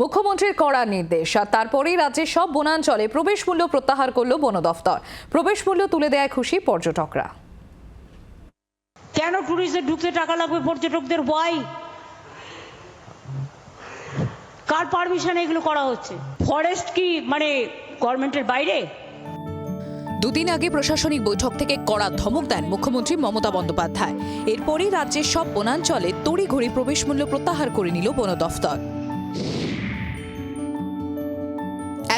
মুখ্যমন্ত্রীর কড়া নির্দেশ আর তারপরেই রাজ্যের সব বনাঞ্চলে প্রবেশ মূল্য প্রত্যাহার করল বন দফতর। প্রবেশ মূল্য তুলে দেয় খুশি পর্যটকরা। কেন ট্যুরিস্টদের ঢুকতে টাকা লাগবে পর্যটকদের? ওয়াই কার পারমিশনে এগুলো করা হচ্ছে? ফরেস্ট কি মানে গভর্নমেন্টের বাইরে? দুদিন আগে প্রশাসনিক বৈঠক থেকে কড়া ধমক দেন মুখ্যমন্ত্রী মমতা বন্দ্যোপাধ্যায়। এরপরই রাজ্যের সব বনাঞ্চলে তড়িঘড়ি প্রবেশ মূল্য প্রত্যাহার করে নিল বন দফতর।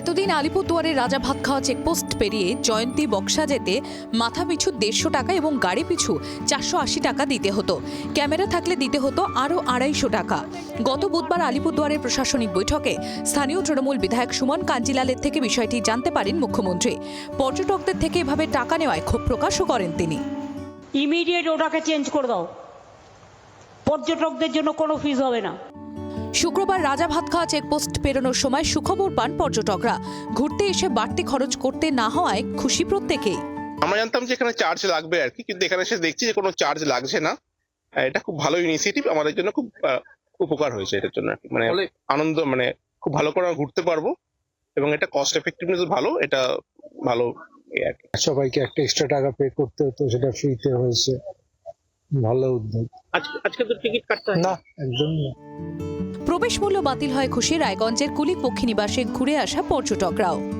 এতদিন আলিপুরদুয়ারের রাজা ভাত খাওয়া চেকপোস্ট পেরিয়ে জয়ন্তী বক্সা যেতে মাথা পিছু দেড়শো টাকা এবং গাড়ি পিছু চারশো আশি টাকা দিতে হতো। ক্যামেরা থাকলে দিতে হতো আরও আড়াইশো টাকা। গত বুধবার আলিপুরদুয়ারের প্রশাসনিক বৈঠকে স্থানীয় তৃণমূল বিধায়ক সুমন কাঞ্জিলালের থেকে বিষয়টি জানতে পারেন মুখ্যমন্ত্রী। পর্যটকদের থেকে এভাবে টাকা নেওয়ায় ক্ষোভ প্রকাশও করেন তিনি। ইমিডিয়েট ওটাকে চেঞ্জ করে দাও। পর্যটকদের জন্য কোনো ফিস হবে না। শুক্রবার রাজা ভাত খাওয়া চেকপোস্ট পেরোনোর সময় সুখবর পান পর্যটকরা ঘুরতে এসে বাড়তি খরচ করতে না হওয়ায় খুশি প্রত্যেকেই আমরা জানতাম যে এখানে চার্জ লাগবে আর কি কিন্তু এখানে এসে দেখছি যে কোনো চার্জ লাগছে না এটা খুব ভালো ইনিশিয়েটিভ আমাদের জন্য খুব আহ, উপকার হয়েছে এটার জন্য আর কি। মানে আনন্দ মানে খুব ভালো করে আমরা ঘুরতে পারব এবং এটা কস্ট এফেক্টিভনেস ভালো এটা ভালো এই আর কি। সবাইকে একটা এক্সট্রা টাকা পে করতে হতো সেটা ফ্রিতে হয়েছে ভালো উদ্যোগ। আজকে তো টিকিট কাটতে হয়। না একদম না। প্রবেশ মূল্য বাতিল হয় খুশি রায়গঞ্জের কুলিক পক্ষী নিবাসে ঘুরে আসা পর্যটকরাও।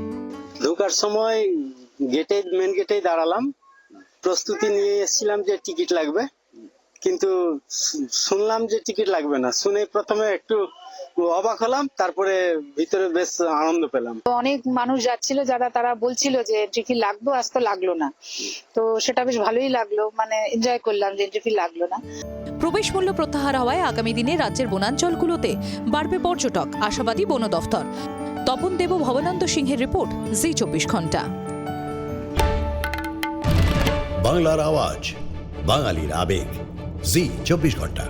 ঢোকার সময় গেটে মেন গেটে দাঁড়ালাম। প্রস্তুতি নিয়ে এসেছিলাম যে টিকিট লাগবে। কিন্তু শুনলাম যে টিকিট লাগবে না। শুনে প্রথমে একটু অবাক হলাম তারপরে ভিতরে বেশ আনন্দ পেলাম। অনেক মানুষ যাচ্ছিল যারা তারা বলছিল যে এন্ট্রি ফি লাগবে আজ তো লাগল না। তো সেটা বেশ ভালোই লাগল মানে এনজয় করলাম যে এন্ট্রি ফি লাগল না। প্রবেশ মূল্য প্রত্যাহার হওয়ায় আগামী দিনে রাজ্যের বনাঞ্চলগুলোতে বাড়বে পর্যটক আশাবাদী বন দফতর। তপন দেব ভবনন্দ সিংহের রিপোর্ট জি চব্বিশ ঘণ্টা। বাংলার আওয়াজ বাঙালির আবেগ জি চব্বিশ ঘণ্টা।